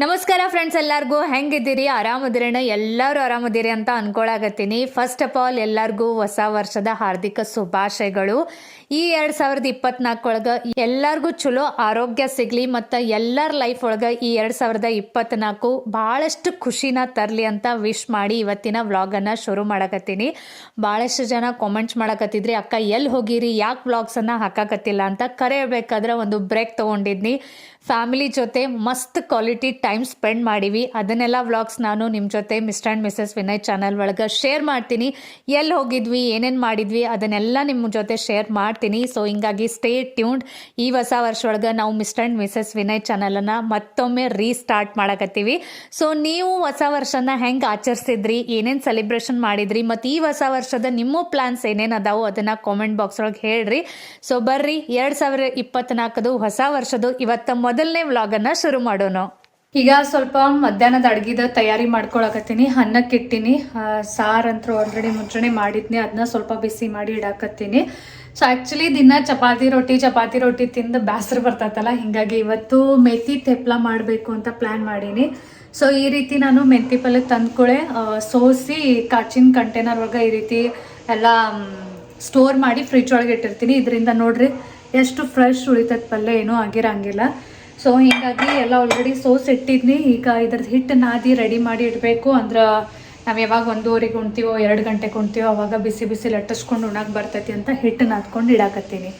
ನಮಸ್ಕಾರ ಫ್ರೆಂಡ್ಸ್ ಎಲ್ಲರಿಗೂ ಹೆಂಗಿದ್ದೀರಿ? ಆರಾಮದಿರೇನ? ಎಲ್ಲರೂ ಆರಾಮದಿರಿ ಅಂತ ಅನ್ಕೊಳಕತ್ತೀನಿ. ಫಸ್ಟ್ ಆಫ್ ಆಲ್ ಎಲ್ಲರಿಗೂ ಹೊಸ ವರ್ಷದ ಹಾರ್ದಿಕ ಶುಭಾಶಯಗಳು. ಈ ಎರಡು ಸಾವಿರದ ಇಪ್ಪತ್ನಾಲ್ಕೊಳಗ ಎಲ್ಲರಿಗೂ ಚಲೋ ಆರೋಗ್ಯ ಸಿಗ್ಲಿ ಮತ್ತು ಎಲ್ಲರ ಲೈಫ್ ಒಳಗ ಈ ಎರಡು ಸಾವಿರದ ಇಪ್ಪತ್ನಾಲ್ಕು ಭಾಳಷ್ಟು ಖುಷಿನ ತರಲಿ ಅಂತ ವಿಶ್ ಮಾಡಿ ಇವತ್ತಿನ ವ್ಲಾಗನ್ನು ಶುರು ಮಾಡಕತ್ತೀನಿ. ಭಾಳಷ್ಟು ಜನ ಕಾಮೆಂಟ್ಸ್ ಮಾಡಕತ್ತಿದ್ರಿ, ಅಕ್ಕ ಎಲ್ಲಿ ಹೋಗಿರಿ? ಯಾಕೆ ವ್ಲಾಗ್ಸನ್ನು ಹಾಕಾಕತ್ತಿಲ್ಲ? ಅಂತ ಕರೆಯಬೇಕಾದ್ರೆ ಒಂದು ಬ್ರೇಕ್ ತೊಗೊಂಡಿದ್ನಿ. ಫ್ಯಾಮಿಲಿ ಜೊತೆ ಮಸ್ತ್ ಕ್ವಾಲಿಟಿ ಟೈಮ್ ಸ್ಪೆಂಡ್ ಮಾಡಿವಿ. ಅದನ್ನೆಲ್ಲ ವ್ಲಾಗ್ಸ್ ನಾನು ನಿಮ್ಮ ಜೊತೆ mister and missus Vinay channel ಒಳಗೆ ಶೇರ್ ಮಾಡ್ತೀನಿ. ಎಲ್ಲಿ ಹೋಗಿದ್ವಿ, ಏನೇನು ಮಾಡಿದ್ವಿ, ಅದನ್ನೆಲ್ಲ ನಿಮ್ಮ ಜೊತೆ ಶೇರ್ ಮಾಡ್ತೀನಿ. ಸೊ ಹಿಂಗಾಗಿ ಸ್ಟೇ ಟ್ಯೂನ್ಡ್ ಈ ಹೊಸ ವರ್ಷ ಒಳಗೆ ನಾವು ಮಿಸ್ಟರ್ ಆ್ಯಂಡ್ ಮಿಸಸ್ ವಿನಯ್ ಚಾನಲನ್ನು ಮತ್ತೊಮ್ಮೆ ರೀಸ್ಟಾರ್ಟ್ ಮಾಡಕತ್ತೀವಿ. ಸೊ ನೀವು ಹೊಸ ವರ್ಷನ ಹೆಂಗೆ ಆಚರಿಸಿದ್ರಿ, ಏನೇನು ಸೆಲೆಬ್ರೇಷನ್ ಮಾಡಿದ್ರಿ, ಮತ್ತು ಈ ಹೊಸ ವರ್ಷದ ನಿಮ್ಮ ಪ್ಲಾನ್ಸ್ ಏನೇನು ಅದಾವು ಅದನ್ನು ಕಾಮೆಂಟ್ ಬಾಕ್ಸ್ ಒಳಗೆ ಹೇಳ್ರಿ. ಸೊ ಬರ್ರಿ, ಎರಡು ಸಾವಿರ ಇಪ್ಪತ್ತ್ನಾಲ್ಕದು ಹೊಸ ವರ್ಷದು ಇವತ್ತ ಮೊದಲನೇ ವ್ಲಾಗನ್ನು ಶುರು ಮಾಡೋಣ. ಈಗ ಸ್ವಲ್ಪ ಮಧ್ಯಾಹ್ನದ ಅಡ್ಗಿದ ತಯಾರಿ ಮಾಡ್ಕೊಳಕತ್ತೀನಿ. ಅನ್ನಕ್ಕೆ ಇಟ್ಟಿನಿ. ಸಾರು ಅಂತೂ ಆಲ್ರೆಡಿ ಮುಂಚೆ ಮಾಡಿದ್ನಿ. ಅದನ್ನ ಸ್ವಲ್ಪ ಬಿಸಿ ಮಾಡಿ ಇಡಾಕತ್ತೀನಿ. ಸೊ ಆ್ಯಕ್ಚುಲಿ ದಿನ ಚಪಾತಿ ರೊಟ್ಟಿ ಚಪಾತಿ ರೊಟ್ಟಿ ತಿಂದು ಬೇಸರ ಬರ್ತೈತಲ್ಲ, ಹಿಂಗಾಗಿ ಇವತ್ತು ಮೆಥಿ ತೆಪ್ಲ ಮಾಡಬೇಕು ಅಂತ ಪ್ಲ್ಯಾನ್ ಮಾಡೀನಿ. ಸೊ ಈ ರೀತಿ ನಾನು ಮೆಂತಿ ಪಲ್ಯ ತಂದ್ಕೊಳೆ. ಸೋಸಿ ಕಾಚಿನ ಕಂಟೈನರ್ ಒಳಗೆ ಈ ರೀತಿ ಎಲ್ಲ ಸ್ಟೋರ್ ಮಾಡಿ ಫ್ರಿಜ್ ಒಳಗೆ ಇಟ್ಟಿರ್ತೀನಿ. ಇದರಿಂದ ನೋಡ್ರಿ, ಎಷ್ಟು ಫ್ರೆಶ್ ಉಳಿತದ ಪಲ್ಯ ಏನೂ ಆಗಿರಂಗಿಲ್ಲ. ಸೊ ಹೀಗಾಗಿ ಎಲ್ಲ ಆಲ್ರೆಡಿ ಸೋಸ್ ಇಟ್ಟಿದ್ನಿ. ಈಗ ಇದ್ರದ್ದು ಹಿಟ್ಟು ನಾದಿ ರೆಡಿ ಮಾಡಿ ಇಡಬೇಕು. ಅಂದ್ರೆ ನಾವು ಯಾವಾಗ ಒಂದೂವರೆಗೆ ಉಣ್ತೀವೋ, ಎರಡು ಗಂಟೆಗೆ ಉಣ್ತೀವೋ, ಅವಾಗ ಬಿಸಿ ಬಿಸಿ ಲಟ್ಟಿಸ್ಕೊಂಡು ಉಣಕ್ಕೆ ಬರ್ತೈತಿ ಅಂತ ಹಿಟ್ಟು ನಾದ್ಕೊಂಡು ಇಡಾಕತ್ತೀನಿ.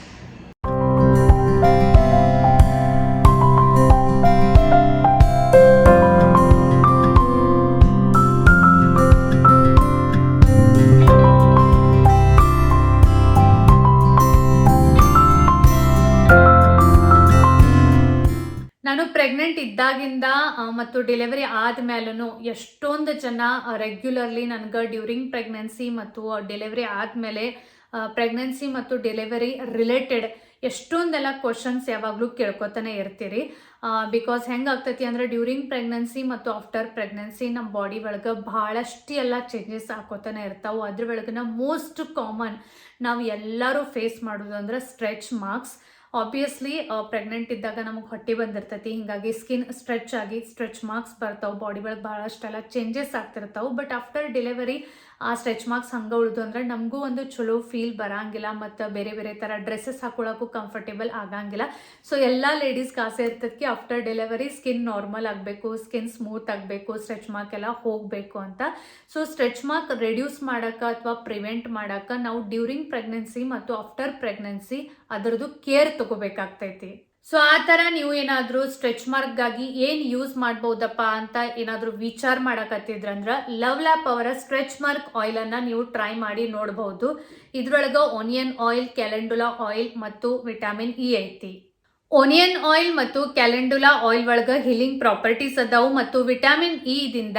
ಆ, ಮತ್ತು ಡೆಲಿವರಿ ಆದ್ಮೇಲೂ ಎಷ್ಟೊಂದು ಜನ ರೆಗ್ಯುಲರ್ಲಿ ನನಗೆ ಡ್ಯೂರಿಂಗ್ ಪ್ರೆಗ್ನೆನ್ಸಿ ಮತ್ತು ಡೆಲಿವರಿ ಆದಮೇಲೆ ಪ್ರೆಗ್ನೆನ್ಸಿ ಮತ್ತು ಡೆಲಿವರಿ ರಿಲೇಟೆಡ್ ಎಷ್ಟೊಂದೆಲ್ಲ ಕ್ವಶನ್ಸ್ ಯಾವಾಗಲೂ ಕೇಳ್ಕೊತಾನೆ ಇರ್ತೀರಿ. ಬಿಕಾಸ್ ಹೆಂಗಾಗ್ತೈತಿ ಅಂದ್ರೆ ಡ್ಯೂರಿಂಗ್ ಪ್ರೆಗ್ನೆನ್ಸಿ ಮತ್ತು ಆಫ್ಟರ್ ಪ್ರೆಗ್ನೆನ್ಸಿ ನಮ್ಮ ಬಾಡಿ ಒಳಗೆ ಭಾಳಷ್ಟು ಎಲ್ಲ ಚೇಂಜಸ್ ಹಾಕೋತಾನೆ ಇರ್ತಾವೆ. ಅದ್ರ ಒಳಗನ ಮೋಸ್ಟ್ ಕಾಮನ್ ನಾವು ಎಲ್ಲರೂ ಫೇಸ್ ಮಾಡೋದು ಅಂದ್ರೆ ಸ್ಟ್ರೆಚ್ ಮಾರ್ಕ್ಸ್ ಆಬ್ವಿಯಸ್ಲಿ ಪ್ರೆಗ್ನೆಂಟ್ ಇದ್ದಾಗ ನಮಗೆ ಹೊಟ್ಟೆ ಬಂದಿರ್ತೈತಿ. ಹಿಂಗಾಗಿ ಸ್ಕಿನ್ ಸ್ಟ್ರೆಚ್ ಆಗಿ ಸ್ಟ್ರೆಚ್ ಮಾರ್ಕ್ಸ್ ಬರ್ತಾವೆ. ಬಾಡಿ ಒಳಗೆ ಭಾಳಷ್ಟೆಲ್ಲ ಚೇಂಜಸ್ ಆಗ್ತಿರ್ತಾವೆ. ಬಟ್ ಆಫ್ಟರ್ ಡೆಲಿವರಿ ಆ ಸ್ಟ್ರೆಚ್ ಮಾರ್ಕ್ಸ್ ಹಂಗೆ ಉಳಿದು ಅಂದ್ರೆ ನಮಗೂ ಒಂದು ಚಲೋ ಫೀಲ್ ಬರಂಗಿಲ್ಲ ಮತ್ತು ಬೇರೆ ಬೇರೆ ಥರ ಡ್ರೆಸ್ಸಸ್ ಹಾಕೊಳ್ಳೋಕ್ಕೂ ಕಂಫರ್ಟೇಬಲ್ ಆಗಂಗಿಲ್ಲ. ಸೊ ಎಲ್ಲ ಲೇಡೀಸ್ಗೆ ಆಸೆ ಇರ್ತದಕ್ಕೆ ಆಫ್ಟರ್ ಡೆಲಿವರಿ ಸ್ಕಿನ್ ನಾರ್ಮಲ್ ಆಗಬೇಕು ಸ್ಕಿನ್ ಸ್ಮೂತ್ ಆಗಬೇಕು ಸ್ಟ್ರೆಚ್ ಮಾರ್ಕ್ ಎಲ್ಲ ಹೋಗಬೇಕು ಅಂತ. ಸೊ ಸ್ಟ್ರೆಚ್ ಮಾರ್ಕ್ ರೆಡ್ಯೂಸ್ ಮಾಡೋಕೆ ಅಥವಾ ಪ್ರಿವೆಂಟ್ ಮಾಡೋಕೆ ನಾವು ಡ್ಯೂರಿಂಗ್ ಪ್ರೆಗ್ನೆನ್ಸಿ ಮತ್ತು ಆಫ್ಟರ್ ಪ್ರೆಗ್ನೆನ್ಸಿ ಅದರದ್ದು ಕೇರ್ ತಗೋಬೇಕಾಗ್ತೈತಿ. ಸೊ ಆ ಥರ ನೀವು ಏನಾದರೂ ಸ್ಟ್ರೆಚ್ ಮಾರ್ಕ್ಗಾಗಿ ಏನು ಯೂಸ್ ಮಾಡ್ಬೋದಪ್ಪ ಅಂತ ಏನಾದರೂ ವಿಚಾರ ಮಾಡಕತ್ತಿದ್ರಂದ್ರೆ ಲವ್ ಲ್ಯಾಪ್ ಅವರ ಸ್ಟ್ರೆಚ್ ಮಾರ್ಕ್ ಆಯಿಲನ್ನು ನೀವು ಟ್ರೈ ಮಾಡಿ ನೋಡಬಹುದು ಇದರೊಳಗೆ ಒನಿಯನ್ ಆಯಿಲ್ ಕ್ಯಾಲೆಂಡುಲಾ ಆಯಿಲ್ ಮತ್ತು ವಿಟಮಿನ್ ಇ ಐತಿ. ಒನಿಯನ್ ಆಯಿಲ್ ಮತ್ತು ಕ್ಯಾಲೆಂಡುಲಾ ಆಯಿಲ್ ಒಳಗೆ ಹೀಲಿಂಗ್ ಪ್ರಾಪರ್ಟೀಸ್ ಅದಾವು ಮತ್ತು ವಿಟಮಿನ್ ಇ ದಿಂದ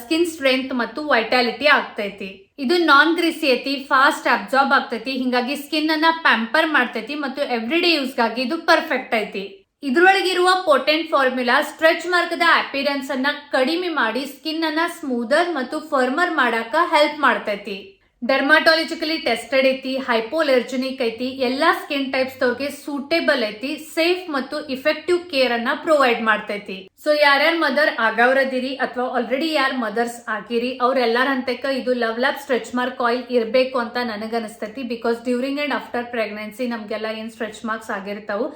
ಸ್ಕಿನ್ ಸ್ಟ್ರೆಂತ್ ಮತ್ತು ವೈಟಾಲಿಟಿ ಆಗ್ತೈತಿ. ಇದು ನಾನ್ ಗ್ರೀಸಿ ಐತಿ ಫಾಸ್ಟ್ ಅಬ್ಸಾರ್ಬ್ ಆಗ್ತೈತಿ. ಹಿಂಗಾಗಿ ಸ್ಕಿನ್ ಅನ್ನ ಪ್ಯಾಂಪರ್ ಮಾಡ್ತೈತಿ ಮತ್ತು ಎವ್ರಿ ಡೇ ಯೂಸ್ಗಾಗಿ ಇದು ಪರ್ಫೆಕ್ಟ್ ಐತಿ. ಇದ್ರೊಳಗಿರುವ ಪೊಟೆಂಟ್ ಫಾರ್ಮುಲಾ ಸ್ಟ್ರೆಚ್ ಮಾರ್ಕ್ದ ಅಪಿರೆನ್ಸ್ ಅನ್ನ ಕಡಿಮೆ ಮಾಡಿ ಸ್ಕಿನ್ ಅನ್ನ ಸ್ಮೂದರ್ ಮತ್ತು ಫರ್ಮರ್ ಮಾಡಾಕ ಹೆಲ್ಪ್ ಮಾಡ್ತೈತಿ. ಡರ್ಮಾಟಾಲಜಿಕಲಿ ಟೆಸ್ಟೆಡ್ ಐತಿ ಹೈಪೋಲರ್ಜನಿಕ್ ಐತಿ, ಎಲ್ಲಾ ಸ್ಕಿನ್ ಟೈಪ್ಸ್ ದವ್ರಿಗೆ ಸೂಟೇಬಲ್ ಐತಿ ಸೇಫ್ ಮತ್ತು ಇಫೆಕ್ಟಿವ್ ಕೇರ್ ಅನ್ನ ಪ್ರೊವೈಡ್ ಮಾಡ್ತೈತಿ. ಸೊ ಯಾರ್ಯಾರ ಮದರ್ ಆಗವ್ರದಿರಿ ಅಥವಾ ಆಲ್ರೆಡಿ ಯಾರ ಮದರ್ಸ್ ಆಗಿರಿ, ಅವ್ರೆಲ್ಲಾರ ಇದು love lab stretch mark oil ಇರಬೇಕು ಅಂತ ನನಗನ್ನಿಸ್ತೈತಿ because during and after pregnancy ನಮ್ಗೆಲ್ಲ ಏನ್ ಸ್ಟ್ರೆಚ್ ಮಾರ್ಕ್ಸ್ ಆಗಿರ್ತಾವು.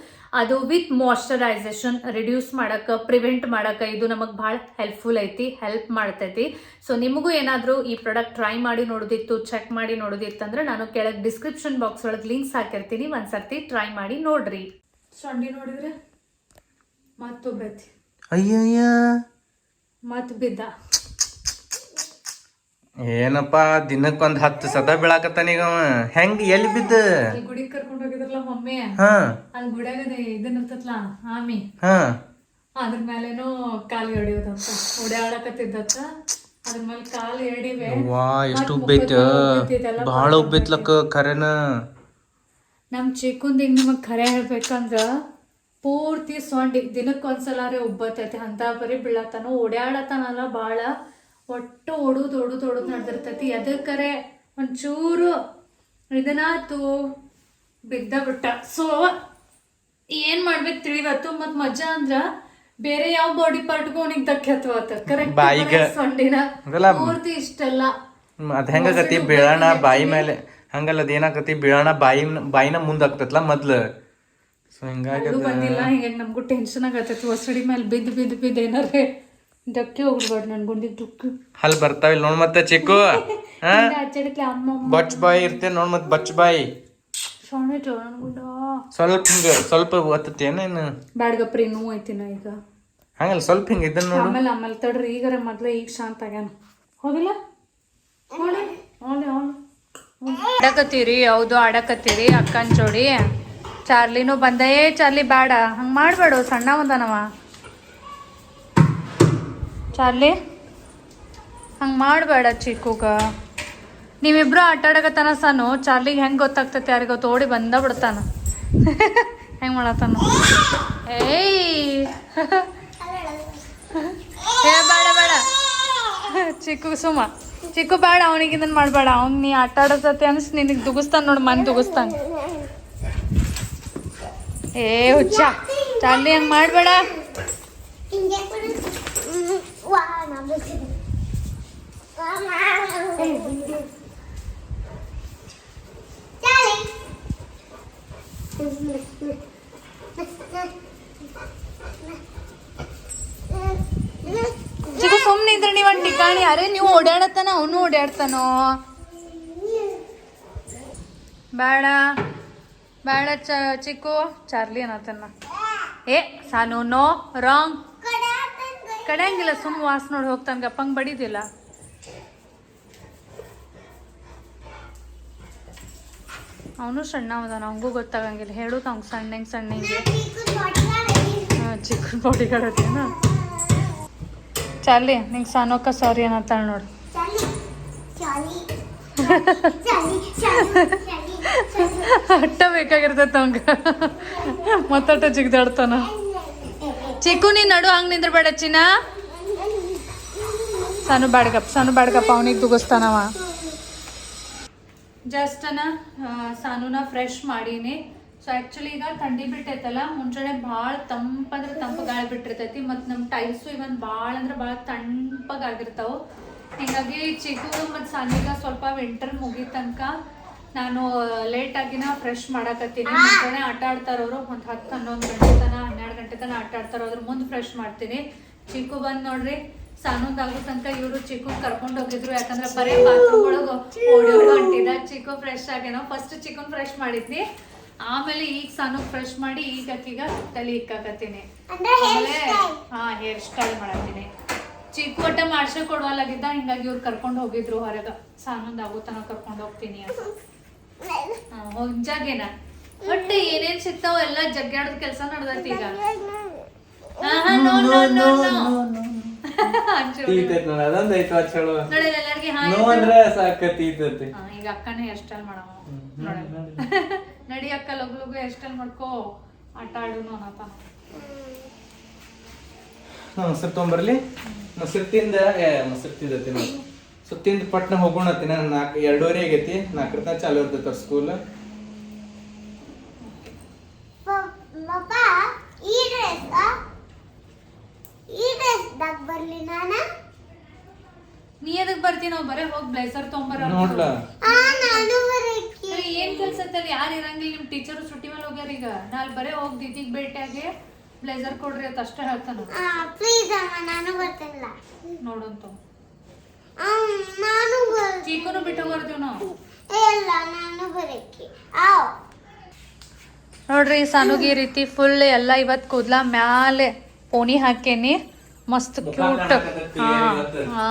ಅದು ವಿತ್ ಮಾಯಶ್ಚರೈಸೇಷನ್ ರಿಡ್ಯೂಸ್ ಮಾಡಕ್ಕೆ ಪ್ರಿವೆಂಟ್ ಮಾಡಕ್ಕೆ ಇದು ನಮಗೆ ಭಾಳ ಹೆಲ್ಪ್ಫುಲ್ ಐತಿ ಹೆಲ್ಪ್ ಮಾಡ್ತೈತಿ. ಸೊ ನಿಮಗೂ ಏನಾದರೂ ಈ ಪ್ರಾಡಕ್ಟ್ ಟ್ರೈ ಮಾಡಿ ನೋಡೋದಿತ್ತು ಚೆಕ್ ಮಾಡಿ ನೋಡೋದಿತ್ತಂದ್ರೆ ನಾನು ಕೆಳಗೆ ಡಿಸ್ಕ್ರಿಪ್ಷನ್ ಬಾಕ್ಸ್ ಒಳಗೆ ಲಿಂಕ್ಸ್ ಹಾಕಿರ್ತೀನಿ ಒಂದ್ಸರ್ತಿ ಟ್ರೈ ಮಾಡಿ ನೋಡ್ರಿ. ಸೊಂಡಿ ನೋಡಿದ್ರೆ ಮತ್ತು ಬೈತಿ ಅಯ್ಯಯ್ಯ. ಮತ್ತು ಬಿದ್ದ. ಏನಪ್ಪ ದಿನಕ್ಕೊಂದ್ ಹತ್ತು ಸತ ಬೀಳಾಕತ್ತಾನ ಈಗ ಅವ. ಹೆಂಗ್ ಎಲ್ಲಿ ಬಿದ್ದ? ಗುಡಿ ಕರ್ಕೊಂಡ್ ಹೋಗಿದ್ರಲ್ಲ ಒಮ್ಮೆ? ಹಾ. ಅಲ್ಲಿ ಗುಡಿಯಾಗ ಇದನ್ನ ಇರ್ತತ್ಲ ಆಮಿ? ಹಾ. ಅದ್ರ ಮೇಲೇನೋ ಕಾಲು ಎಡಿಯೋದಂತ ಓಡಾಡಕತ್ತಿದ್ದತ್ತ ಅದ್ರ ಮೇಲೆ ಕಾಲು ಎಡಿವೆ. ವಾ ಎಷ್ಟು ಉಬ್ಬೈತ ಬಹಳ ಉಬ್ಬೈತ್ಲಕ್ಕ ಖರೇನ ನಮ್ ಚಿಕ್ಕಂದಿಗ್ ನಿಮಗ್ ಖರೆ ಹೇಳ್ಬೇಕಂದ್ರ ಪೂರ್ತಿ ಸೊಂಡಿ ದಿನಕ್ಕೆ ಒಂದ್ಸಲಾರೆ ಉಬ್ಬತೈತಿ ಅಂತ ಬರೀ ಬೀಳತಾನ ಓಡಾಡತ್ತಾನಲ್ಲ ಬಾಳ. ಒಟ್ಟು ಒಡುದು ಓಡುದ್ ಓಡುದ್ ನಡ್ದಿರ್ತೈತಿ. ಎದಕ್ಕರೆ ಒಂಚೂರು ಇದನ್ನಾತು ಬಿದ್ದ ಬಿಟ್ಟ. ಸೊ ಏನ್ ಮಾಡ್ಬೇಕು ತಿಳಿವತ್ತು ಮತ್ ಮಜಾ ಅಂದ್ರ ಬೇರೆ ಯಾವ ಬಾಡಿ ಪಾರ್ಟ್ಗೂ ಅವನಿಗೆ ಧಕ್ಕೆ ಕರೆಕ್ಟ್ ಬಾಯಿಗೆ. ಸೊಂಡಿನ ಪೂರ್ತಿ ಇಷ್ಟೆಲ್ಲ. ಅದ ಹೆಂಗಾಗತಿ ಬೀಳೋಣ ಬಾಯಿ ಮೇಲೆ. ಹಂಗಲ್ಲ ಅದ ಏನಾಗತಿ ಬೀಳಾಣ ಬಾಯಿ ಬಾಯಿನ ಮುಂದಾಗ್ತತ್ಲ ಮೊದ್ಲು. ಸೊ ಹಿಂಗಾಗಿ ಬಂದಿಲ್ಲ ಹಿಂಗಾಗಿ ನಮಗೂ ಟೆನ್ಷನ್ ಆಗತ್ತೈತಿ. ಹೊಸಡಿ ಮೇಲೆ ಬಿದ್ದ ಬಿದ್ದ ಬಿದ್ದ ಏನಾರೇ ಧಕ್ಕೆ ಹೋಗ್ಬಿಡ್ಬಾರ್ದು ನನ್ ಗುಂಡಿಗೆ ದುಃಖ ಅಲ್ಲಿ ಬರ್ತಾವಿಲ್ಲ ನೋಡ್ ಮತ್ತೆ ಚಿಕ್ಕು. ಹಾ? ಅಮ್ಮ ಬಚ್ ಬಾಯಿ ಇರ್ತೇನೆ ನೋಡ್ ಮತ್ತೆ ಬಚ್ ಬಾಯಿ. ಸೊನ್ನೆ ನನ್ ಗುಂಡ. ಸ್ವಲ್ಪ ಹಿಂಗ ಸ್ವಲ್ಪ ಬ್ಯಾಡ್ಗಪ್ರಿ ನೋವು ಐತಿ ನಾ ಈಗ. ಹಂಗಲ್ಲ ಸ್ವಲ್ಪ ಹಿಂಗ ಇದನ್ನ ನೋಡು. ಆಮೇಲೆ ಆಮೇಲೆ ತಡ್ರಿ ಈಗರ ಮೊದ್ಲ ಈಗ ಶಾಂತ ಆಗ್ಯಾನ. ಹೋಗಿಲ್ಲ? ಹೋಳಿ ಹೋಳಿ ಹೋಳಿ ಆಡಕತ್ತೀರಿ ಹೌದು ಆಡಕತ್ತೀರಿ ಅಕ್ಕನ ಜೋಡಿ. ಚಾರ್ಲಿನೂ ಬಂದ ಏ ಚಾರ್ಲಿ ಬ್ಯಾಡ. ಹಂಗೆ ಮಾಡಬೇಡ ಸಣ್ಣ ಒಂದನವ. ಚಾರ್ಲಿ? ಹಂಗೆ ಮಾಡಬೇಡ ಚಿಕ್ಕುಗ. ನೀವಿಬ್ರು ಆಟಾಡಕತ್ತಾನ ಸಾನು, ಚಾರ್ಲಿಗೆ ಹೆಂಗೆ ಗೊತ್ತಾಗ್ತೈತೆ ಯಾರಿಗೆ ತೋಡಿ ಬಂದ ಬಿಡ್ತಾನ. ಹೆಂಗೆ ಮಾಡತ್ತಾನ. ಏಯ್! ಏ, ಬೇಡ ಬೇಡ. ಚಿಕ್ಕು ಸುಮ. ಚಿಕ್ಕು ಬೇಡ ಅವನಿಗೆ ಇದನ್ನ ಮಾಡಬೇಡ. ಅವ್ನು ನೀ ಆಟ ಆಡೋಸತಿ ಅನ್ಸ್, ನಿನಗೆ ದುಗಿಸ್ತಾನ ನೋಡಿ, ಮನ್ ದುಗಿಸ್ತಾನ. ಏ, ಹುಚ್ಚ. ಚಾರ್ಲಿ, ಹಂಗೆ ಮಾಡಬೇಡ. ಚಿಕ್ಕು ಸುಮ್ಮನೆ ಇದ್ರೆ ನೀವು ಒಂದು ಠಿಕಾಣಿ ಅರೆ ನೀವು ಓಡಾಡತ್ತಾನ, ಅವನು ಓಡಾಡ್ತಾನೋ? ಬೇಡ ಬೇಡ ಚ, ಚಿಕ್ಕು. ಚಾರ್ಲಿ ಅನ್ನತನ ಏ ಸಾನು ನೋ ರಾಂಗ್ ಕಡೆಯಂಗಿಲ್ಲ ಸುಮ್ಮ ವಾಸ ನೋಡಿ ಹೋಗ್ತಾನೆ ಗಪ್ಪಂಗ್ ಬಡಿದಿಲ್ಲ. ಅವನು ಸಣ್ಣ ಅದಾನ ಅವಂಗೂ ಗೊತ್ತಾಗಂಗಿಲ್ಲ. ಹೇಳುದು ಅವ್ನು ಸಣ್ಣ ಹಿಂಗೆ ಚಿಕ್ಕನ್ ಬಾಡಿಗಳೇನ ಚಾಲಿ ನಿಂಗೆ ಸಾನೋಕ ಸಾರಿ ಅನ್ನತ್ತಾಳ ನೋಡು. ಅಟ್ಟ ಬೇಕಾಗಿರ್ತೈತೆ ಅವಂಗ. ಮತ್ತಟ್ಟ ಜಿಗ್ದಾಡ್ತಾನ. ಚಿಕ್ಕು ನೀ ನಡು ಹಂಗೆ ನಿಂದ್ರಬೇಡ ಚಿನ್ನ. ಸಾನು ಬಾಡ್ಗಪ್ಪ ಸಾನು ಬಾಡ್ಗಪ್ಪ ಅವನಿಗೆ ದುಗಿಸ್ತಾನವ. ಜಸ್ಟ್ ಅನ ಸಾನುನ ಫ್ರೆಶ್ ಮಾಡೀನಿ. ಸೊ ಆ್ಯಕ್ಚುಲಿ ಈಗ ಥಂಡಿ ಬಿಟ್ಟೈತಲ್ಲ, ಮುಂಜಾನೆ ಭಾಳ ತಂಪಂದ್ರೆ ತಂಪು ಗಾಳಿ ಬಿಟ್ಟಿರ್ತೈತಿ ಮತ್ತು ನಮ್ಮ ಟೈಲ್ಸು ಇವನ್ ಭಾಳ ಅಂದ್ರೆ ಭಾಳ ತಂಪಗಾಗಿರ್ತಾವ. ಹಿಂಗಾಗಿ ಚಿಕ್ಕು ಮತ್ತು ಸಾನಿಗ ಸ್ವಲ್ಪ ವಿಂಟರ್ ಮುಗಿದ ತನಕ ನಾನು ಲೇಟಾಗಿನ ಫ್ರೆಶ್ ಮಾಡಾಕತ್ತೀನಿ. ಮುಂಜಾನೆ ಆಟ ಆಡ್ತಾರವರು ಒಂದು ಹತ್ತು ಹನ್ನೊಂದು ಗಂಟೆ ತನಕ, ಹನ್ನೆರಡು ಗಂಟೆ ತನಕ ಆಟ ಆಡ್ತಾರೋ, ಅದ್ರ ಮುಂದೆ ಫ್ರೆಶ್ ಮಾಡ್ತೀನಿ. ಚಿಕ್ಕು ಬಂದು ನೋಡ್ರಿ ಆಗೋ ತನಕ ಇವರು ಚಿಕ್ಕು ಕರ್ಕೊಂಡು ಹೋಗಿದ್ರು. ಯಾಕಂದ್ರೆ ಬರೀ ಬಾತ್ರೂಮ್ ಒಳಗ ಓಡಿ ಹೊಂಟಿದ ಚಿಕ್ಕು ಫ್ರೆಶ್ ಆಗ್ಯಾನ ಫಸ್ಟ್ ಚಿಕನ್ ಫ್ರೆಶ್ ಮಾಡಿದ್ನಿ. ಆಮೇಲೆ ಈಗ ಸಣ್ಣ ಫ್ರೆಶ್ ಮಾಡಿ ಈಗ ಅಕ್ಕಿಗ ತಲೆ ಇಕ್ಕಾಕತ್ತೀನಿ ಆಮೇಲೆ ಹಾ ಹೇರ್ ಸ್ಟೈಲ್ ಮಾಡತ್ತೀನಿ ಚಿಕ್ಕ ಒಟ್ಟ ಮಾಡ್ಸೆ ಕೊಡುವಲ್ಲಾಗಿದ್ದ ಹಿಂಗಾಗಿ ಇವ್ರು ಕರ್ಕೊಂಡು ಹೋಗಿದ್ರು ಹೊರಗ. ಸಾನೊಂದ್ ಆಗೋ ತನಕ ಕರ್ಕೊಂಡು ಹೋಗ್ತೀನಿ ಹೊಂಜಾಗೇನ ಒಟ್ಟು ಏನೇನ್ ಸಿಗ್ತಾವ ಎಲ್ಲ ಜಗ್ಗಾಡದ ಕೆಲಸ ನಡ್ದೈತಿ ಈಗ. ಆಹಾ, ನೋ ನೋ ನೋ no. ಅಂಚೂರು. ಅದೊಂದ್ ಐತ ಎಲ್ಲಾರ್ಗಿ ಹಾಯ್ ನೋ ಅಂದ್ರೆ ಸಾಕ ತೀತೈತಿ ಹಾ, ಈಗ ಅಕ್ಕನ ಹೇರ್ ಸ್ಟೈಲ್ ಮಾಡವ ನೋಡಿ. ಅಕ್ಕ ಲಗು ಲಗು ಹೇರ್ ಸ್ಟೈಲ್ ಮಾಡ್ಕೋ? ಆಟ ಆಡುನು ಅನ್ನತಾನ ಮೊಸರು ತೊಗೊಂಬರ್ಲಿ. ಮೊಸರು ತಿಂದ ಏ ಮೊಸರು ತಿಂದತಿ ನಾವು ಸೊ ತಿಂದ ಪಟ್ನ ಹೋಗೋಣ ತಿನ್ನ ನಾಲ್ಕು ಎರಡೂವರೆ ಆಗೈತಿ. ನಾಲ್ಕರ ತನಕ ಚಾಲು ಇರ್ತೈತೆ ಸ್ಕೂಲ್ ಈ ಡ್ರೆಸ್ ಈ ಬರ್ಲಿ ನಾನ? ನೀ ಎದಕ್ ಬರ್ತಿ? ನಾವ್ ಬರೇ ಹೋಗ್ ಬ್ಲೇಸರ್ ತೊಗೊಂಬರ ನೋಡ್ಲ? ಆ ನಾನು ಬರಕ್ಕೆ ಏನ್ ಕೆಲ್ಸ ಐತಲ್ಲಿ ಯಾರು ಇರಂಗಿಲ್ಲ ನಿಮ್ ಟೀಚರ್ ಸುಟ್ಟಿ ಮೇಲೆ ಹೋಗ್ಯಾರ ಈಗ. ನಾ ಅಲ್ಲಿ ಬರೇ ಹೋಗ್ ದಿದ್ದಿಗ್ ಭೇಟಿಯಾಗಿ ಬ್ಲೇಸರ್ ಕೊಡ್ರಿ ಅಂತ ಅಷ್ಟೇ ಹೇಳ್ತಾನ. ಆ ಪ್ಲೀಸ್ ಅಮ್ಮ ನಾನು ಬರ್ತಿಲ್ಲ. ನೋಡಂತ ಆ, ನಾನು ಚೀಕುನು ಬಿಟ್ಟು ಹೋಗ್ತೀವಿ ನಾವು. ಇಲ್ಲ ನಾನು ಬರಕ್ಕೆ ಆವ್. ನೋಡ್ರಿ ಸನುಗಿ ಈ ರೀತಿ ಫುಲ್ ಎಲ್ಲ ಇವತ್ತು ಕೂದ್ಲ ಮ್ಯಾಲೆ ಪೋಣಿ ಹಾಕೇನಿ ಮಸ್ತ್ ಕ್ಯೂಟ್ ಹಾ ಹಾ.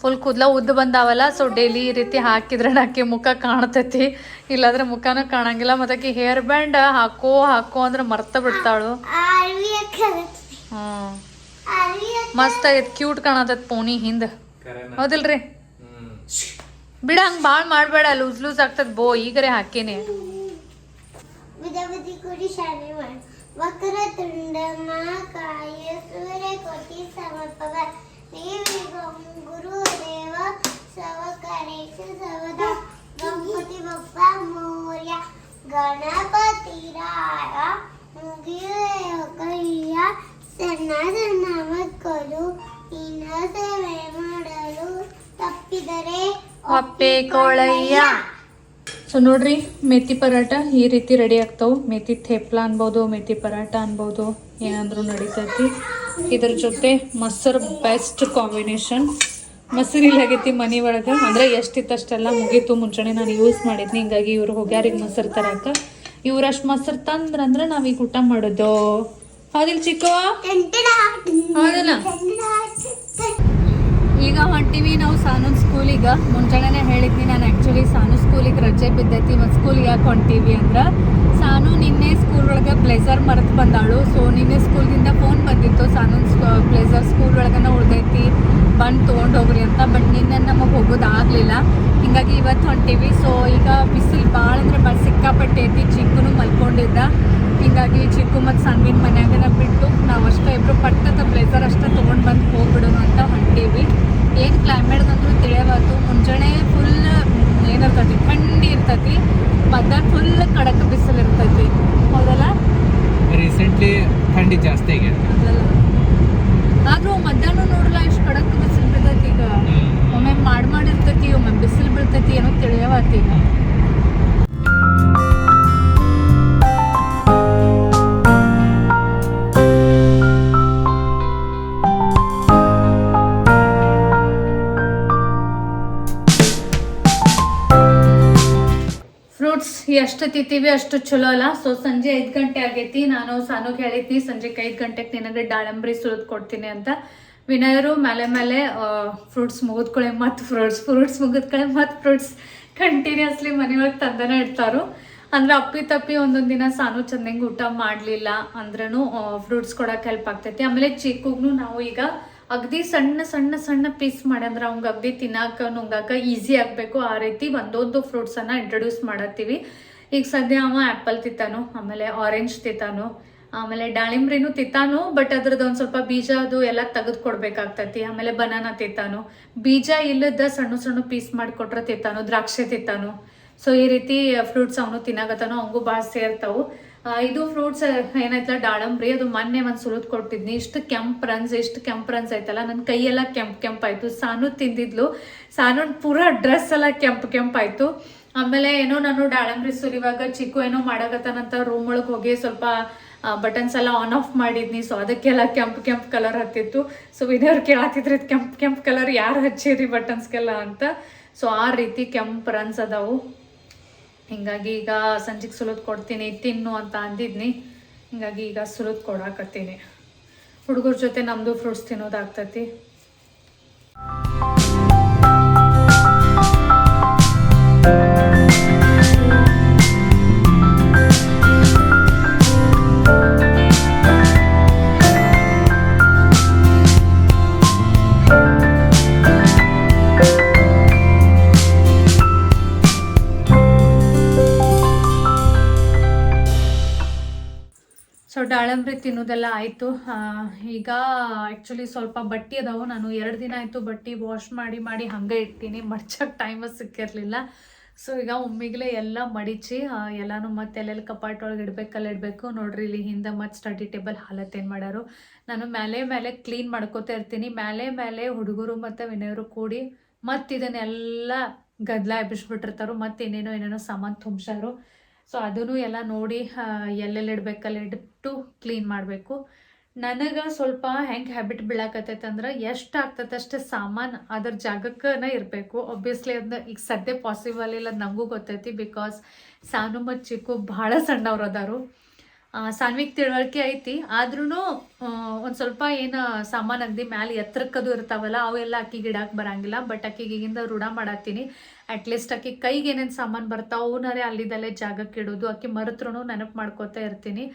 ಫುಲ್ ಕೂದಲ ಉದ್ದ ಬಂದಾವಲ್ಲ ಸೊ ಡೈಲಿ ಈ ರೀತಿ ಹಾಕಿದ್ರೆ ಆಕೆ ಮುಖ ಕಾಣ್ತೈತಿ. ಇಲ್ಲಾಂದ್ರೆ ಮುಖನೂ ಕಾಣಂಗಿಲ್ಲ ಮತ್ತೆ ಹೇರ್ ಬ್ಯಾಂಡ್ ಹಾಕೋ ಹಾಕೋ ಅಂದ್ರೆ ಮರ್ತ ಬಿಡ್ತಾಳು. ಮಸ್ತ್ ಆಗೈತಿ ಕ್ಯೂಟ್ ಕಾಣತೈತಿ ಪೋನಿ ಹಿಂದ್. ಹೌದಿಲ್ರಿ? ಬಿಡ ಹಂಗ್ ಬಾಳ್ ಮಾಡ್ಬೇಡ ಲೂಸ್ ಲೂಸ್ ಆಗ್ತದ ಬೋ ಈಗರೆ ಹಾಕೇನಿ. ವಿಧ ವಿಧಿ ಕೂಡಿ ಶಾಲೆ ಮಾಡ ವಕ್ರ ತುಂಡ ಮಹಾಕಾಯ ಸೂರ್ಯ ಕೋಟಿ ಸಮರ್ಪಕ. ದೇವಿಗಂ ಗುರುದೇವ ಸವಕರೇಶ ಸವದ ಗಣಪತಿ ಬಪ್ಪ ಮೌರ್ಯ. ಗಣಪತಿ ರಾಯ ಮುಗಿಯ ಸಣ್ಣ ಸಣ್ಣ ಮಕ್ಕಳು ಇನ್ನ ಸೇವೆ ಮಾಡಲು ತಪ್ಪಿದರೆ ಒಪ್ಪಿಕೊಳ್ಳಯ್ಯ. ಸೊ ನೋಡ್ರಿ ಮೆಥಿ ಪರಾಟ ಈ ರೀತಿ ರೆಡಿ ಆಗ್ತಾವೆ. ಮೆಥಿ ಥೇಪ್ಲ ಅನ್ಬೋದು ಮೆತಿ ಪರಾಟ ಅನ್ಬೋದು ಏನಂದ್ರೂ ನಡೀತೈತಿ. ಇದ್ರ ಜೊತೆ ಮೊಸರು ಬೆಸ್ಟ್ ಕಾಂಬಿನೇಷನ್ ಮೊಸರು ಇಲ್ಲಾಗೈತಿ ಮನೆ ಒಳಗೆ. ಅಂದರೆ ಎಷ್ಟಿತ್ತು ಅಷ್ಟೆಲ್ಲ ಮುಗೀತು ಮುಂಚೆ ನಾನು ಯೂಸ್ ಮಾಡಿದ್ನಿ. ಹಿಂಗಾಗಿ ಇವ್ರು ಹೋಗ್ಯಾರಿಗೆ ಮೊಸರು ತರಕ. ಇವ್ರಷ್ಟು ಮೊಸರು ತಂದ್ರಂದ್ರೆ ನಾವೀಗ ಊಟ ಮಾಡೋದು. ಹೌದಿಲ್ಲ ಚಿಕ್ಕವ ಹೌದಲ್ಲ? ಈಗ ಹೊಂಟಿವಿ ನಾವು ಸಾನು ಸ್ಕೂಲಿಗೆ ಮುಂಜಾನೆ ಹೇಳಿದ್ನಿ ನಾನು ಆ್ಯಕ್ಚುಲಿ ಸಾನು ಸ್ಕೂಲಿಗೆ ರಜೆ ಬಿದ್ದೈತಿ ಮತ್ತು ಸ್ಕೂಲಿಗೆ ಯಾಕೆ ಹೊಂಟೀವಿ ಅಂದ್ರೆ ಸಾನು ನಿನ್ನೆ ಸ್ಕೂಲ್ ಒಳಗೆ ಬ್ಲೇಸರ್ ಮರೆತು ಬಂದಾಳು. ಸೊ ನಿನ್ನೆ ಸ್ಕೂಲಿಂದ ಫೋನ್ ಬಂದಿತ್ತು, ಸಾನು ಬ್ಲೇಸರ್ ಸ್ಕೂಲ್ ಒಳಗನ ಉಳ್ದೈತಿ, ಬಂದು ತೊಗೊಂಡು ಹೋಗ್ರಿ ಅಂತ ಬಟ್ ನಿನ್ನೆ ನಮಗೆ ಹೋಗೋದಾಗಲಿಲ್ಲ ಹಿಂಗಾಗಿ ಇವತ್ತು ಹೊಂಟೀವಿ. ಸೊ ಈಗ ಬಿಸಿಲು ಭಾಳ ಅಂದ್ರೆ ಭಾಳ ಸಿಕ್ಕಾಪಟ್ಟೆ ಐತಿ ಚಿಕ್ಕನು ಮಲ್ಕೊಂಡಿದ್ದ. ಹಿಂಗಾಗಿ ಚಿಕ್ಕು ಮತ್ತು ಸಣ್ಣಿನ ಮನ್ಯಾಗನ ಬಿಟ್ಟು ನಾವು ಅಷ್ಟೇ ಇಬ್ಬರು ಪಟ್ಟದ ಬ್ಲೇಸರ್ ಅಷ್ಟೇ ತೊಗೊಂಡು ಬಂದು ಹೋಗ್ಬಿಡೋಣ ಅಂತ ಹೊಂಟೀವಿ. ಏನು ಕ್ಲೈಮೇಟ್ ಅಂದ್ರೂ ತಿಳಿಯಬಾರ್ದು. ಮುಂಜಾನೆ ಫುಲ್ ಏನಿರ್ತೈತಿ ಥಂಡಿ ಇರ್ತೈತಿ ಮಧ್ಯಾಹ್ನ ಫುಲ್ ಕಡಕ ಬಿಸಿಲು ಇರ್ತೈತಿ. ಹೌದಲ್ಲ? ರೀಸೆಂಟ್ಲಿ ಥಂಡಿ ಜಾಸ್ತಿ ಆಗಿರ್ತದೆ ಆದರೂ ಆದ್ರೂ ಮಧ್ಯಾಹ್ನ ನೋಡಲ್ಲ ಎಷ್ಟು ಕಡಕ್ ಬಿಸಿಲು ಎಷ್ಟು ತಿಂತೀವಿ, ಅಷ್ಟು ಚಲೋ ಅಲ್ಲ? ಸೊ ಸಂಜೆ ಐದು ಗಂಟೆ ಆಗೈತಿ. ನಾನು ಸಾನು ಹೇಳಿದ್ನಿ ಸಂಜೆಗೆ ಐದು ಗಂಟೆಗೆ ನಿನಗೆ ದಾಳಂಬ್ರಿ ಸುರಿದು ಕೊಡ್ತೀನಿ ಅಂತ. ವಿನಯರು ಮೇಲೆ ಮೇಲೆ ಫ್ರೂಟ್ಸ್ ಮುಗಿದ್ಕೊಳ್ಳೆ ಮತ್ತು ಫ್ರೂಟ್ಸ್ ಫ್ರೂಟ್ಸ್ ಮುಗಿದ್ಕೊಳ್ಳೆ ಮತ್ತು ಫ್ರೂಟ್ಸ್ ಕಂಟಿನ್ಯೂಸ್ಲಿ ಮನೆಯೊಳಗೆ ತಂದನೇ ಇಡ್ತಾರು. ಅಂದ್ರೆ ಅಪ್ಪಿ ತಪ್ಪಿ ಒಂದೊಂದು ದಿನ ಸಾನು ಚೆನ್ನಾಗಿ ಊಟ ಮಾಡಲಿಲ್ಲ ಅಂದ್ರೂ ಫ್ರೂಟ್ಸ್ ಕೊಡಕ್ಕೆ ಹೆಲ್ಪ್ ಆಗ್ತೈತಿ. ಆಮೇಲೆ ಚಿಕ್ಕಗೂ ನಾವು ಈಗ ಅಗದಿ ಸಣ್ಣ ಸಣ್ಣ ಸಣ್ಣ ಪೀಸ್ ಮಾಡಂದ್ರೆ ಅವಂಗ್ ಅಗದಿ ತಿನ್ನಾಕ, ನುಂಗಾಕ ಈಸಿ ಆಗಬೇಕು. ಆ ರೀತಿ ಒಂದೊಂದು ಫ್ರೂಟ್ಸನ್ನು ಇಂಟ್ರೊಡ್ಯೂಸ್ ಮಾಡತ್ತೀವಿ. ಈಗ ಸದ್ಯ ಅವ ಆ್ಯಪಲ್ ತಿತ್ತಾನು ಆಮೇಲೆ ಆರೆಂಜ್ ತಿತ್ತಾನು ಆಮೇಲೆ ದಾಳಿಂಬ್ರಿನೂ ತಿತ್ತಾನು ಬಟ್ ಅದ್ರದ್ದು ಒಂದು ಸ್ವಲ್ಪ ಬೀಜ ಅದು ಎಲ್ಲ ತೆಗೆದು ಕೊಡ್ಬೇಕಾಗ್ತತಿ. ಆಮೇಲೆ ಬನಾನ ತಿತ್ತಾನು ಬೀಜ ಇಲ್ಲದ ಸಣ್ಣ ಸಣ್ಣ ಪೀಸ್ ಮಾಡಿಕೊಟ್ರೆ ತಿತ್ತಾನು ದ್ರಾಕ್ಷೆ ತಿತ್ತಾನು ಸೊ ಈ ರೀತಿ ಫ್ರೂಟ್ಸ್ ಅವನು ತಿನ್ನಾಗತ್ತಾನು ಅವಂಗೂ ಭಾಳ ಸೇರ್ತಾವು. ಇದು ಫ್ರೂಟ್ಸ್ ಏನಾಯ್ತಲ್ಲ ದಾಳಂಬ್ರಿ, ಅದು ಮೊನ್ನೆ ಒಂದು ಸುಲಿದ್ ಕೊಟ್ಟಿದ್ನಿ. ಇಷ್ಟು ಕೆಂಪ್ ರನ್ಸ್ ಇಷ್ಟು ಕೆಂಪ್ ರನ್ಸ್ ಐತಲ್ಲ ನನ್ನ ಕೈಯೆಲ್ಲ ಕೆಂಪ್ ಕೆಂಪ್ ಆಯ್ತು. ಸಾನು ತಿಂದಿದ್ಲು. ಸಾನು ಪೂರಾ ಡ್ರೆಸ್ ಎಲ್ಲ ಕೆಂಪ್ ಕೆಂಪ್ ಆಯ್ತು. ಆಮೇಲೆ ಏನೋ ನಾನು ದಾಳಂಬ್ರಿ ಸುರಿವಾಗ ಚಿಕ್ಕು ಏನೋ ಮಾಡಕತ್ತಾನಂತ ರೂಮ್ ಒಳಗೆ ಹೋಗಿ ಸ್ವಲ್ಪ ಬಟನ್ಸ್ ಎಲ್ಲ ಆನ್ ಆಫ್ ಮಾಡಿದ್ನಿ. ಸೊ ಅದಕ್ಕೆಲ್ಲ ಕೆಂಪ್ ಕೆಂಪ್ ಕಲರ್ ಹತ್ತಿತ್ತು. ಸೊ ವಿನಯವ್ರು ಕೇಳತ್ತಿದ್ರು ಕೆಂಪ್ ಕೆಂಪ್ ಕಲರ್ ಯಾರು ಹಚ್ಚಿರಿ ಬಟನ್ಸ್ಗೆಲ್ಲ ಅಂತ. ಸೊ ಆ ರೀತಿ ಕೆಂಪ್ ರನ್ಸ್ ಅದಾವು. ಹಿಂಗಾಗಿ ಈಗ ಸಂಜೆಗೆ ಸುಲಿದ್ ಕೊಡ್ತೀನಿ, ತಿನ್ನು ಅಂತ ಅಂದಿದ್ನಿ. ಹಿಂಗಾಗಿ ಈಗ ಸುಲಿದ್ ಕೊಡಾಕತ್ತೀನಿ. ಹುಡುಗರ ಜೊತೆ ನಮ್ಮದು ಫ್ರೂಟ್ಸ್ ತಿನ್ನೋದಾಗ್ತೈತಿ ಸೊ ದಾಳಂಬ್ರಿ ತಿನ್ನೋದೆಲ್ಲ ಆಯಿತು. ಈಗ ಆ್ಯಕ್ಚುಲಿ ಸ್ವಲ್ಪ ಬಟ್ಟೆ ಅದಾವು. ನಾನು ಎರಡು ದಿನ ಆಯಿತು ಬಟ್ಟೆ ವಾಶ್ ಮಾಡಿ ಮಾಡಿ ಹಾಗೆ ಇಡ್ತೀನಿ. ಮಡ್ಚಕ್ಕೆ ಟೈಮ್ ಸಿಕ್ಕಿರಲಿಲ್ಲ. ಸೊ ಈಗ ಒಮ್ಮಿಗ್ಲೇ ಎಲ್ಲ ಮಡಿಚಿ ಎಲ್ಲನೂ ಮತ್ತೆ ಎಲ್ಲೆಲ್ಲಿ ಕಪಾಟ್ ಒಳಗೆ ಇಡಬೇಕಲ್ಲ ಇಡಬೇಕು. ನೋಡ್ರಿ ಇಲ್ಲಿ ಹಿಂದೆ ಮತ್ತೆ ಸ್ಟಡಿ ಟೇಬಲ್ ಹಾಲತ್ ಏನು ಮಾಡ್ಯಾರು ನಾನು ಮೇಲೆ ಮೇಲೆ ಕ್ಲೀನ್ ಮಾಡ್ಕೋತಾ ಇರ್ತೀನಿ. ಮೇಲೆ ಮೇಲೆ ಹುಡುಗರು ಮತ್ತು ವಿನಯರು ಕೂಡಿ ಮತ್ತು ಇದನ್ನೆಲ್ಲ ಗದ್ದಲ ಎಬ್ಬಿಸ್ಬಿಟ್ಟಿರ್ತಾರೋ. ಮತ್ತೆ ಇನ್ನೇನೋ ಏನೇನೋ ಸಾಮಾನು ತುಂಬ್ಸಾರು ಸೊ ಅದನ್ನು ಎಲ್ಲ ನೋಡಿ ಎಲ್ಲೆಲ್ಲಿ ಇಡ್ಬೇಕಲ್ಲ ಇಟ್ಟು ಕ್ಲೀನ್ ಮಾಡಬೇಕು. ನನಗೆ ಸ್ವಲ್ಪ ಹೆಂಗೆ ಹ್ಯಾಬಿಟ್ ಬೀಳಾಕತ್ತೈತೆ ಅಂದ್ರೆ ಎಷ್ಟು ಆಗ್ತೈತೆ ಅಷ್ಟು ಸಾಮಾನು ಅದ್ರ ಜಾಗಕ್ಕನ ಇರಬೇಕು. ಒಬ್ವಿಯಸ್ಲಿ ಅದನ್ನ ಈಗ ಸದ್ಯ ಪಾಸಿಬಲ್ ಇಲ್ಲ ನನಗೂ ಗೊತ್ತೈತಿ ಬಿಕಾಸ್ ಸಾನು ಮತ್ತು ಚಿಕ್ಕು ಭಾಳ ಸಣ್ಣವ್ರು ಅದಾರು. ಸಾನ್ವಿಕ್ ತಿಳುವಳಿಕೆ ಐತಿ. ಆದ್ರೂ ಒಂದು ಸ್ವಲ್ಪ ಏನು ಸಾಮಾನು ಅಗ್ದಿ ಮ್ಯಾಲೆ ಎತ್ತರಕ್ಕದು ಇರ್ತಾವಲ್ಲ, ಅವೆಲ್ಲ ಅಕ್ಕಿಗೆ ಇಡಕ್ಕೆ ಬರಂಗಿಲ್ಲ. ಬಟ್ ಅಕ್ಕಿಗೆ ಈಗಿಂದ ರೂಢ ಮಾಡತ್ತೀನಿ. ಅಟ್ಲೀಸ್ಟ್ ಅಕ್ಕಿ ಕೈಗೆ ಏನೇನು ಸಾಮಾನು ಬರ್ತಾವ, ಅವನರೇ ಅಲ್ಲಿದಲ್ಲೇ ಜಾಗಕ್ಕೆ ಇಡೋದು. ಅಕ್ಕಿ ಮರೆತ್ರೂ ನೆನಪು ಮಾಡ್ಕೋತಾ ಇರ್ತೀನಿ.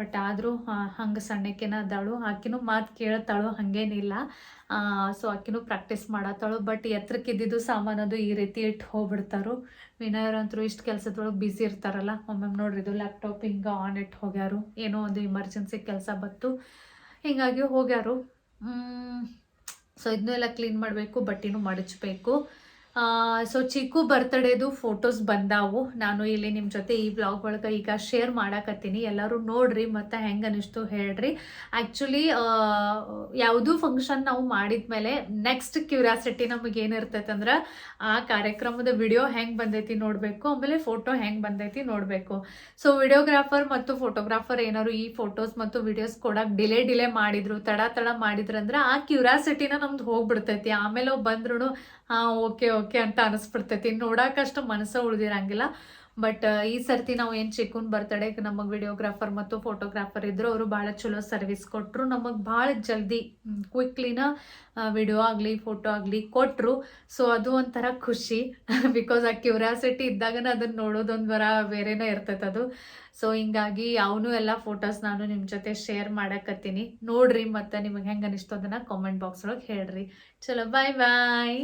ಬಟ್ ಆದರೂ ಹಂಗೆ ಸಣ್ಣಕ್ಕೆನ ಅದಾಳು. ಆಕಿನೂ ಮಾತು ಕೇಳ್ತಾಳು ಹಾಗೇನಿಲ್ಲ. ಸೊ ಆಕಿನೂ ಪ್ರಾಕ್ಟೀಸ್ ಮಾಡತ್ತಾಳು. ಬಟ್ ಎತ್ತರಕ್ಕಿದ್ದು ಇದ್ದಿದ್ದು ಸಾಮಾನದು ಈ ರೀತಿ ಇಟ್ಟು ಹೋಗ್ಬಿಡ್ತಾರು. ವಿನಯರಂತರೂ ಇಷ್ಟು ಕೆಲಸದೊಳಗೆ ಬ್ಯುಸಿ ಇರ್ತಾರಲ್ಲ, ಒಮ್ಮೊಮ್ಮೆ ನೋಡ್ರಿ ಇದು ಲ್ಯಾಪ್ಟಾಪ್ ಹಿಂಗೆ ಆನ್ ಇಟ್ಟು ಹೋಗ್ಯಾರು. ಏನೋ ಒಂದು ಎಮರ್ಜೆನ್ಸಿ ಕೆಲಸ ಬಂತು. ಹಿಂಗಾಗಿ ಹೋಗ್ಯಾರು. ಸೊ ಇದನ್ನೂ ಎಲ್ಲ ಕ್ಲೀನ್ ಮಾಡಬೇಕು, ಬಟ್ಟೆನೂ ಮಡಚಬೇಕು. ಸೊ ಚಿಕ್ಕು ಬರ್ತಡೇದು ಫೋಟೋಸ್ ಬಂದಾವು. ನಾನು ಇಲ್ಲಿ ನಿಮ್ಮ ಜೊತೆ ಈ ಬ್ಲಾಗ್ ಒಳಗೆ ಈಗ ಶೇರ್ ಮಾಡಾಕತ್ತೀನಿ. ಎಲ್ಲರೂ ನೋಡ್ರಿ ಮತ್ತು ಹೆಂಗೆ ಅನಿಸ್ತು ಹೇಳ್ರಿ. ಆ್ಯಕ್ಚುಲಿ ಯಾವುದೂ ಫಂಕ್ಷನ್ ನಾವು ಮಾಡಿದ್ಮೇಲೆ ನೆಕ್ಸ್ಟ್ ಕ್ಯೂರಿಯಾಸಿಟಿ ನಮಗೆ ಏನಿರ್ತೈತೆ ಅಂದ್ರೆ ಆ ಕಾರ್ಯಕ್ರಮದ ವಿಡಿಯೋ ಹೆಂಗೆ ಬಂದೈತಿ ನೋಡಬೇಕು, ಆಮೇಲೆ ಫೋಟೋ ಹೆಂಗೆ ಬಂದೈತಿ ನೋಡಬೇಕು. ಸೊ ವಿಡಿಯೋಗ್ರಾಫರ್ ಮತ್ತು ಫೋಟೋಗ್ರಾಫರ್ ಏನಾದ್ರು ಈ ಫೋಟೋಸ್ ಮತ್ತು ವಿಡಿಯೋಸ್ ಕೊಡೋಕೆ ಡಿಲೇ ಡಿಲೇ ಮಾಡಿದ್ರು, ತಡ ತಡ ಮಾಡಿದ್ರಂದ್ರೆ ಆ ಕ್ಯೂರಿಯಾಸಿಟಿನ ನಮ್ದು ಹೋಗ್ಬಿಡ್ತೈತಿ. ಆಮೇಲೆ ಬಂದ್ರು ಹಾಂ, ಓಕೆ ಓಕೆ ಅಂತ ಅನಿಸ್ಬಿಡ್ತೈತಿ. ನೋಡೋಕಷ್ಟು ಮನಸ್ಸು ಉಳ್ದಿರಂಗಿಲ್ಲ. ಬಟ್ ಈ ಸರ್ತಿ ನಾವು ಏನು ಚಿಕ್ಕನ್ ಬರ್ತಡೆ ನಮಗೆ ವಿಡಿಯೋಗ್ರಾಫರ್ ಮತ್ತು ಫೋಟೋಗ್ರಾಫರ್ ಇದ್ದರು ಅವರು ಭಾಳ ಚಲೋ ಸರ್ವಿಸ್ ಕೊಟ್ಟರು ನಮಗೆ ಭಾಳ ಜಲ್ದಿ ಕ್ವಿಕ್ಲಿನ ವಿಡಿಯೋ ಆಗಲಿ ಫೋಟೋ ಆಗಲಿ ಕೊಟ್ಟರು ಸೊ ಅದು ಒಂಥರ ಖುಷಿ. ಬಿಕಾಸ್ ಆ ಕ್ಯೂರಿಯಾಸಿಟಿ ಇದ್ದಾಗನೇ ಅದನ್ನ ನೋಡೋದೊಂದು ವರ ಬೇರೆನೇ ಇರ್ತೈತೆ ಅದು. ಸೊ ಹಿಂಗಾಗಿ ಅವನು ಎಲ್ಲ ಫೋಟೋಸ್ ನಾನು ನಿಮ್ಮ ಜೊತೆ ಶೇರ್ ಮಾಡಕತ್ತೀನಿ. ನೋಡ್ರಿ ಮತ್ತು ನಿಮಗೆ ಹೆಂಗೆ ಅನಿಸ್ತು ಅದನ್ನು ಕಾಮೆಂಟ್ ಬಾಕ್ಸ್ ಒಳಗೆ ಹೇಳ್ರಿ. ಚಲೋ ಬಾಯ್ ಬಾಯ್